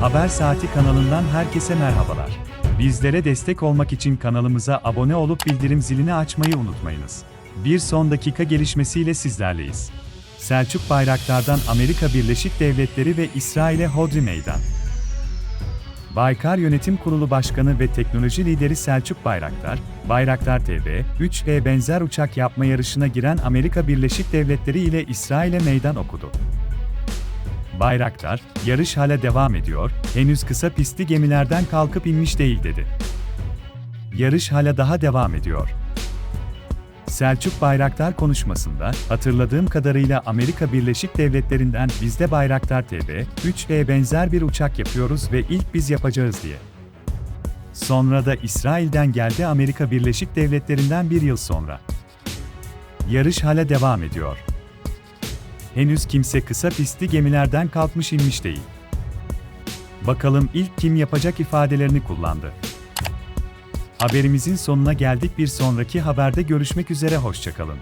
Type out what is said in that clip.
Haber Saati kanalından herkese merhabalar. Bizlere destek olmak için kanalımıza abone olup bildirim zilini açmayı unutmayınız. Bir son dakika gelişmesiyle sizlerleyiz. Selçuk Bayraktar'dan Amerika Birleşik Devletleri ve İsrail'e Hodri Meydan. Baykar Yönetim Kurulu Başkanı ve teknoloji lideri Selçuk Bayraktar, Bayraktar TV, 3V benzer uçak yapma yarışına giren Amerika Birleşik Devletleri ile İsrail'e meydan okudu. Bayraktar, yarış hala devam ediyor, henüz kısa pistli gemilerden kalkıp inmiş değil dedi. Yarış hala daha devam ediyor. Selçuk Bayraktar konuşmasında, hatırladığım kadarıyla Amerika Birleşik Devletleri'nden bizde Bayraktar TV, 3V benzer bir uçak yapıyoruz ve ilk biz yapacağız diye. Sonra da İsrail'den geldi Amerika Birleşik Devletleri'nden bir yıl sonra. Yarış hala devam ediyor. Henüz kimse kısa pistli gemilerden kalkmış inmiş değil. Bakalım ilk kim yapacak ifadelerini kullandı. Haberimizin sonuna geldik bir sonraki haberde görüşmek üzere hoşçakalın.